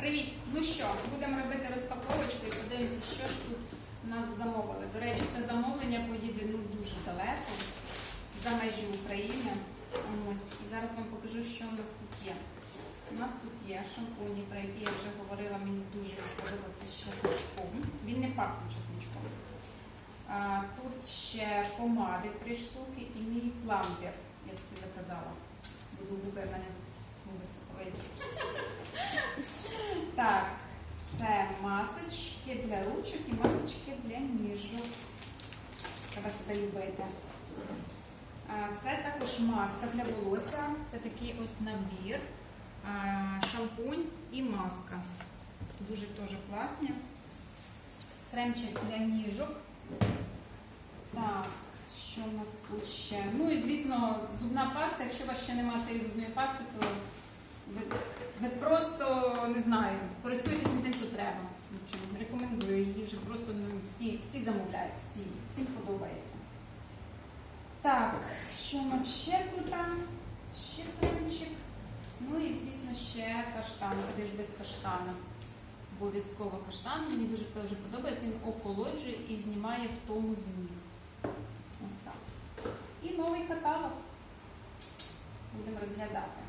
Привіт! Ну що, будемо робити розпаковочку і подивимося, що ж тут нас замовили. До речі, це замовлення поїде ну, дуже далеко, за межі України. Ось. І зараз вам покажу, що у нас тут є. У нас тут є шампуні, про які я вже говорила, мені дуже сподобався з чесночком. Він не пахне чесночком. А, тут ще помади три штуки і мій пламбір, я собі заказала. Буду губи в мене губи соковиті. Так, це масочки для ручок і масочки для ніжок. Треба себе любити. Це також маска для волосся. Це такий ось набір. Шампунь і маска. Дуже теж класні. Кремчик для ніжок. Так, що в нас тут ще? Ну і звісно, зубна паста. Якщо у вас ще немає цієї зубної пасти, то ви, ви просто не знаю, користуйтесь тим, що треба. В общем, рекомендую її вже просто ну, всі, всі замовляють, всі, всім подобається. Так, що у нас ще тут? Ще кремчик. Ну і звісно ще каштан. Куди ж без каштана? Обов'язково каштан. Мені дуже теж подобається. Він охолоджує і знімає втому з ніг. Ось так. І новий каталог. Будемо розглядати.